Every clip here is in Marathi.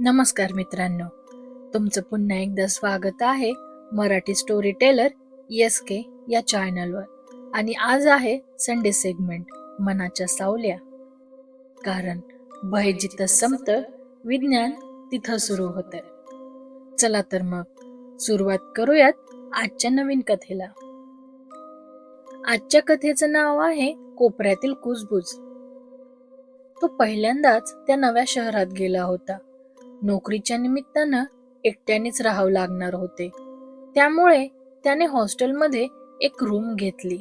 नमस्कार मित्रांनो. तुमचं पुन्हा एकदा स्वागत आहे Marathi story teller S K या चॅनलवर आणि आज आहे संडे सेगमेंट मनाच्या सावल्या. कारण भय जिथं संपतं विज्ञान तिथं सुरू होतं. चला तर मग सुरुवात करूयात आजच्या नवीन कथेला. आजच्या कथेचं नाव आहे कोपऱ्यातील कुजबुज. तो पहिल्यांदाच त्या नव्या शहरात गेला होता. नोकरीच्या निमित्तानं एकट्यानेच राहावं लागणार होते. त्यामुळे त्याने हॉस्टेलमध्ये एक रूम घेतली.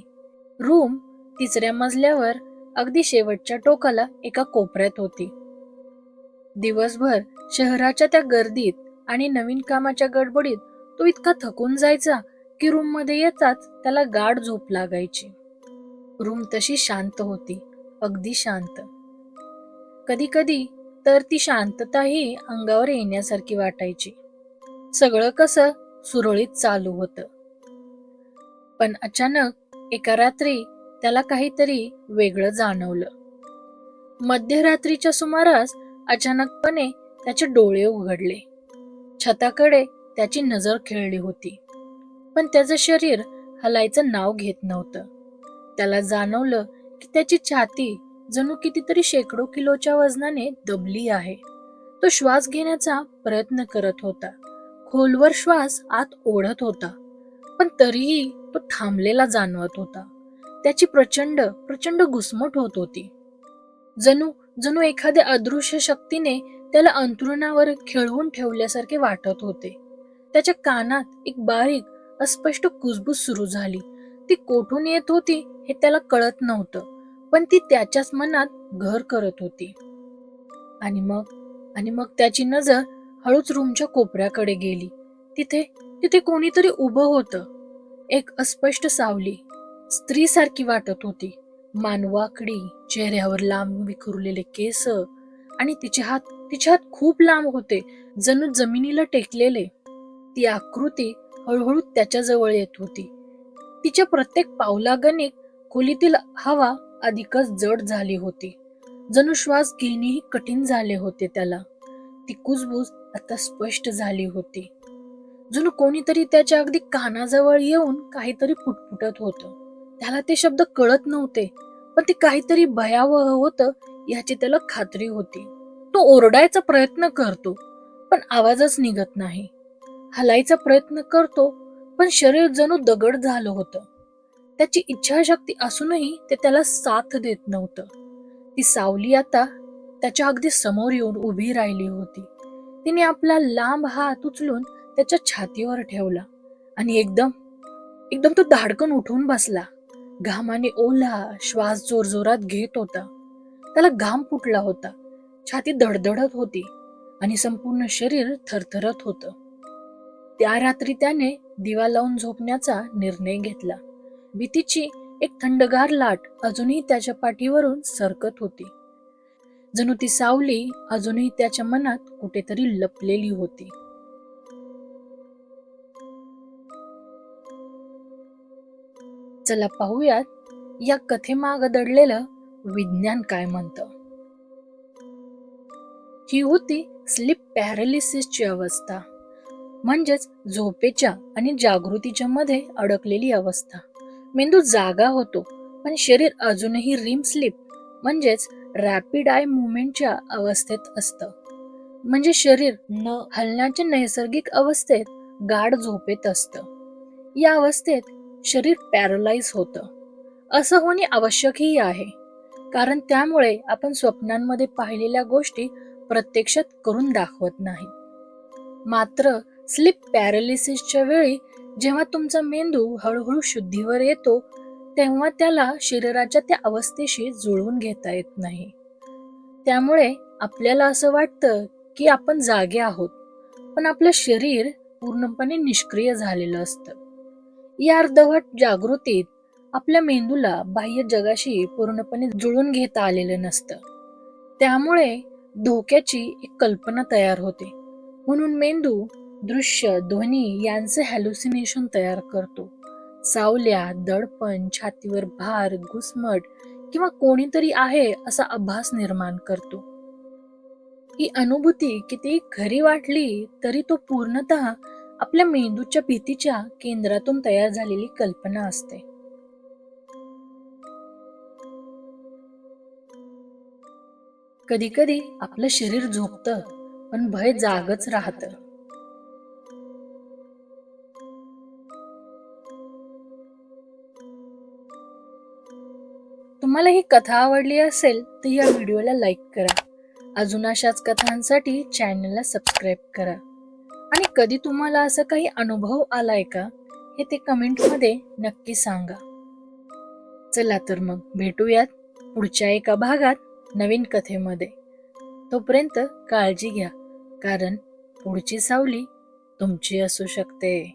रूम तिसऱ्या मजल्यावर अगदी शेवटच्या टोकाला एका कोपऱ्यात होती. दिवसभर शहराच्या त्या गर्दीत आणि नवीन कामाच्या गडबडीत तो इतका थकून जायचा की रूममध्ये येताच त्याला गाढ झोप लागायची. रूम तशी शांत होती अगदी शांत. कधी कधी तर ती शांतताही अंगावर येण्यासारखी वाटायची. सगळं कसं सुरळीत चालू होतं. पण अचानक एका रात्री त्याला काहीतरी वेगळं जाणवलं. मध्यरात्रीच्या सुमारास अचानकपणे त्याचे डोळे उघडले. छताकडे त्याची नजर खेळली होती. पण त्याचं शरीर हलायचं नाव घेत नव्हतं. त्याला जाणवलं की त्याची छाती जणू कितीतरी शेकडो किलोच्या वजनाने दबली आहे. तो श्वास घेण्याचा प्रयत्न करत होता. खोलवर श्वास आत ओढत होता. पण तरीही तो थांबलेला जाणवत होता. त्याची प्रचंड प्रचंड घुसमट होत होती. जणू जणू एखाद्या अदृश्य शक्तीने त्याला अंतरुणावर खेळवून ठेवल्यासारखे वाटत होते. त्याच्या कानात एक बारीक अस्पष्ट कुजबूज सुरू झाली. ती कोठून येत होती हे त्याला कळत नव्हतं. पण ती त्याच्याच मनात घर करत होती. आणि मग आणि मग त्याची नजर हळूच रूमच्या कोपऱ्याकडे गेली. तिथे तिथे कोणीतरी उभं होतं. एक अस्पष्ट सावली स्त्री सारखी वाटत होती. मानवाकडी चेहऱ्यावर लांब विखुरलेले केस आणि तिचे हात तिचे हात खूप लांब होते जणू जमिनीला टेकलेले. ती आकृती हळूहळू त्याच्याजवळ येत होती. तिच्या प्रत्येक पावलागणिक खोलीतील हवा अधिकच जड झाली होती. जणू श्वास घेणेही कठीण झाले होते त्याला. ती कुजबूज आता स्पष्ट झाली होती. जणू कोणीतरी त्याच्या अगदी कानाजवळ येऊन काहीतरी फुटफुटत होत. त्याला ते शब्द कळत नव्हते पण ते काहीतरी भयावह होत याची त्याला खात्री होती. तो ओरडायचा प्रयत्न करतो पण आवाजच निघत नाही. हलायचा प्रयत्न करतो पण शरीर जणू दगड झालं होतं. त्याची इच्छाशक्ती असूनही ते त्याला साथ देत नव्हतं. ती सावली आता त्याच्या अगदी समोर येऊन उभी राहिली होती. तिने आपला लांब हात उचलून त्याच्या छातीवर ठेवला आणि एकदम एकदम तो धाडकन उठून बसला. घामाने ओला श्वास जोरजोरात घेत होता. त्याला घाम फुटला होता. छाती धडधडत होती आणि संपूर्ण शरीर थरथरत होतं. त्या रात्री त्याने दिवा लावून झोपण्याचा निर्णय घेतला. भीतीची एक थंडगार लाट अजूनही त्याच्या पाठीवरून सरकत होती. जणू ती सावली अजूनही त्याच्या मनात कुठेतरी लपलेली होती. चला पाहूयात या कथेमाग दडलेलं विज्ञान काय म्हणतं. ही होती स्लीप पॅरालिसिसची अवस्था. म्हणजेच झोपेच्या आणि जागृतीच्या मध्ये अडकलेली अवस्था. मेंदू जागा होतो पण शरीर अजूनही रिम स्लीप म्हणजेच रॅपिड आय मुवमेंटच्या अवस्थेत असतं. म्हणजे शरीर न हलण्याच्या नैसर्गिक अवस्थेत गाढ झोपेत असतं. या अवस्थेत शरीर पॅरलाइज होतं. असं होणे आवश्यकही आहे. कारण त्यामुळे आपण स्वप्नांमध्ये पाहिलेल्या गोष्टी प्रत्यक्षात करून दाखवत नाही. मात्र स्लीप पॅरालिसिसच्या वेळी जेव्हा तुमचा मेंदू हळूहळू शुद्धीवर येतो तेव्हा त्याला शरीराच्या त्या अवस्थेशी जुळवून घेता येत नाही. त्यामुळे आपल्याला असं वाटतं की आपण जागे आहोत पण आपलं शरीर पूर्णपणे निष्क्रिय झालेलं असतं. या अर्धवट जागृतीत आपल्या मेंदूला बाह्य जगाशी पूर्णपणे जुळून घेता आलेलं नसतं. त्यामुळे धोक्याची एक कल्पना तयार होते. म्हणून मेंदू दृश्य ध्वनी यांचे हॅल्युसिनेशन तयार करतो. सावल्या दडपण छातीवर भार घुसमट किंवा कोणीतरी आहे असा आभास निर्माण करतो. ही अनुभूती किती खरी वाटली तरी तो पूर्णतः आपल्या मेंदूच्या भीतीच्या केंद्रातून तयार झालेली कल्पना असते. कधी कधी आपलं शरीर झोपतं पण भय जागच राहतं. तुम्हाला ही कथा आवडली असेल तर या व्हिडिओला लाईक करा. अजून अशाच कथांसाठी चॅनलला सबस्क्राईब करा. आणि कधी तुम्हाला असं काही अनुभव आलाय का हे ते कमेंटमध्ये नक्की सांगा. चला तर मग भेटूयात पुढच्या एका भागात नवीन कथेमध्ये. तोपर्यंत काळजी घ्या कारण पुढची सावली तुमची असू शकते.